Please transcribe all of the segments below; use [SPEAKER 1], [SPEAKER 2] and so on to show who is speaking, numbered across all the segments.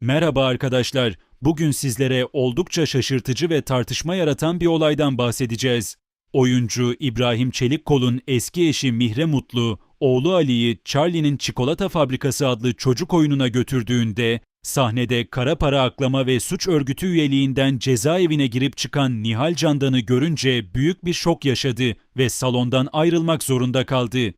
[SPEAKER 1] Merhaba arkadaşlar. Bugün sizlere oldukça şaşırtıcı ve tartışma yaratan bir olaydan bahsedeceğiz. Oyuncu İbrahim Çelikkol'un eski eşi Mihre Mutlu, oğlu Ali'yi Charlie'nin Çikolata Fabrikası adlı çocuk oyununa götürdüğünde, sahnede kara para aklama ve suç örgütü üyeliğinden cezaevine girip çıkan Nihal Candan'ı görünce büyük bir şok yaşadı ve salondan ayrılmak zorunda kaldı.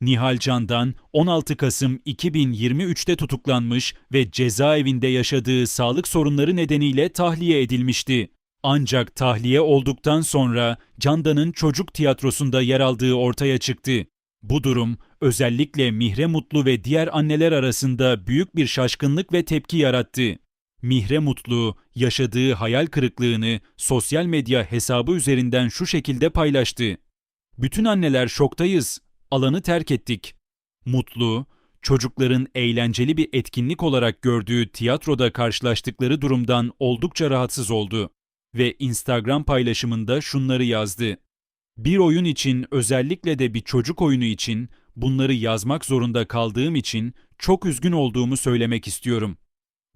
[SPEAKER 1] Nihal Candan 16 Kasım 2023'te tutuklanmış ve cezaevinde yaşadığı sağlık sorunları nedeniyle tahliye edilmişti. Ancak tahliye olduktan sonra Candan'ın çocuk tiyatrosunda yer aldığı ortaya çıktı. Bu durum özellikle Mihre Mutlu ve diğer anneler arasında büyük bir şaşkınlık ve tepki yarattı. Mihre Mutlu yaşadığı hayal kırıklığını sosyal medya hesabı üzerinden şu şekilde paylaştı. Bütün anneler şoktayız. Alanı terk ettik. Mutlu, çocukların eğlenceli bir etkinlik olarak gördüğü tiyatroda karşılaştıkları durumdan oldukça rahatsız oldu ve Instagram paylaşımında şunları yazdı. Bir oyun için özellikle de bir çocuk oyunu için bunları yazmak zorunda kaldığım için çok üzgün olduğumu söylemek istiyorum.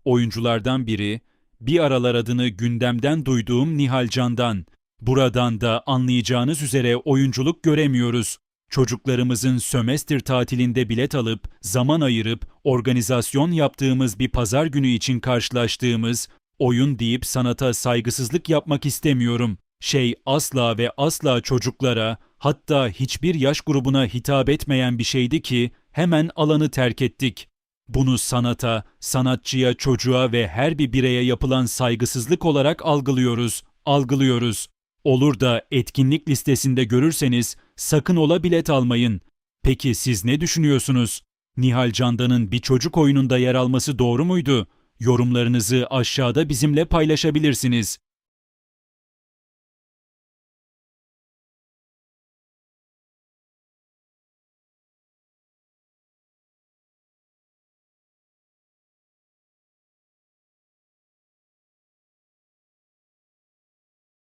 [SPEAKER 1] Oyunculardan biri, bir aralar adını gündemden duyduğum Nihal Can'dan. Buradan da anlayacağınız üzere oyunculuk göremiyoruz. Çocuklarımızın sömestr tatilinde bilet alıp, zaman ayırıp, organizasyon yaptığımız bir pazar günü için karşılaştığımız, oyun deyip sanata saygısızlık yapmak istemiyorum. Şey asla ve asla çocuklara, hatta hiçbir yaş grubuna hitap etmeyen bir şeydi ki hemen alanı terk ettik. Bunu sanata, sanatçıya, çocuğa ve her bir bireye yapılan saygısızlık olarak algılıyoruz, algılıyoruz. Olur da etkinlik listesinde görürseniz sakın ola bilet almayın. Peki siz ne düşünüyorsunuz? Nihal Candan'ın bir çocuk oyununda yer alması doğru muydu? Yorumlarınızı aşağıda bizimle paylaşabilirsiniz.